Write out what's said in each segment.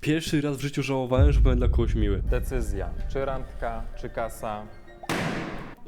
Pierwszy raz w życiu żałowałem, że byłem dla kogoś miły. Decyzja, czy randka, czy kasa.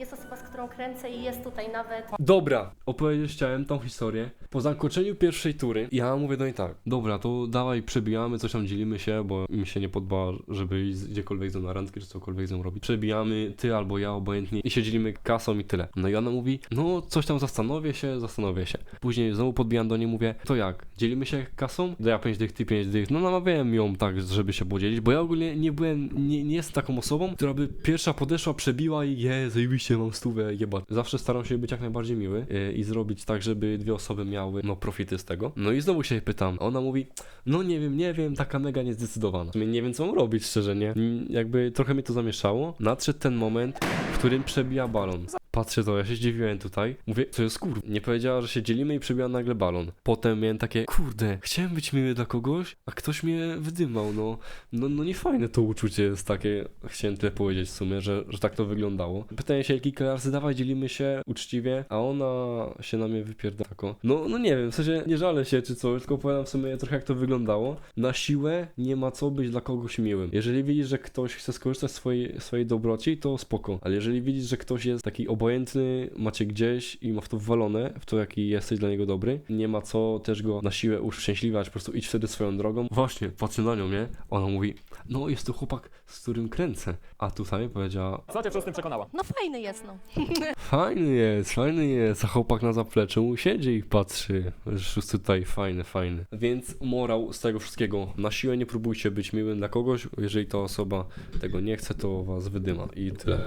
Jest osoba, z którą kręcę i jest tutaj nawet. Dobra, opowiedzieć chciałem tą historię. Po zakończeniu pierwszej tury, ja mówię do niej tak, dobra, to dawaj przebijamy, coś tam dzielimy się, bo mi się nie podoba, żeby iść gdziekolwiek ze mną na randkę, czy cokolwiek ze mną robić. Przebijamy, ty albo ja, obojętnie, i się dzielimy kasą i tyle. No i ona mówi, no coś tam zastanowię się, zastanowię się. Później znowu podbijam do niej, mówię, to jak, dzielimy się kasą? Ja 5 dych, ty 5 dych. No namawiałem ją tak, żeby się podzielić, bo ja ogólnie nie byłem, nie, nie jestem taką osobą, która by pierwsza podeszła, przebiła i je, zajebiście mam stówę, jebać. Zawsze staram się być jak najbardziej miły yy, i zrobić tak, żeby dwie osoby miały, no, profity z tego. No i znowu się jej pytam, ona mówi, no nie wiem, nie wiem, taka mega niezdecydowana. Nie wiem, co mam robić, szczerze, nie? Jakby trochę mnie to zamieszało. Nadszedł ten moment, w którym przebija balon. Patrzę to, ja się zdziwiłem tutaj. Mówię, co jest kur... Nie powiedziała, że się dzielimy i przebiła nagle balon. Potem miałem takie, kurde, chciałem być miły dla kogoś, a ktoś mnie wydymał, no. No, no nie fajne to uczucie jest takie, chciałem tyle powiedzieć w sumie, że, że tak to wyglądało. Pytałem się kilka razy, dawaj, dzielimy się uczciwie, a ona się na mnie wypierda tako. No, no nie wiem, w sensie nie żalę się czy coś, tylko opowiadam w sumie trochę jak to wyglądało. Na siłę nie ma co być dla kogoś miłym. Jeżeli widzisz, że ktoś chce skorzystać z swojej, swojej dobroci, to spoko. Ale jeżeli widzisz, że ktoś jest taki obojętny, macie gdzieś i ma w to wwalone, w to jaki jesteś dla niego dobry, nie ma co też go na siłę uszczęśliwać, po prostu idź wtedy swoją drogą. Właśnie, patrzę na nią, nie? Ona mówi, no jest to chłopak, z którym kręcę. A tutaj powiedziała, Co cię przez tym przekonała? No fajny jest, no. Fajny jest, fajny jest, a chłopak na zapleczu siedzi i patrzy. Już tutaj fajny, fajny. Więc morał z tego wszystkiego. Na siłę nie próbujcie być miłym dla kogoś. Jeżeli ta osoba tego nie chce, to was wydyma i tyle.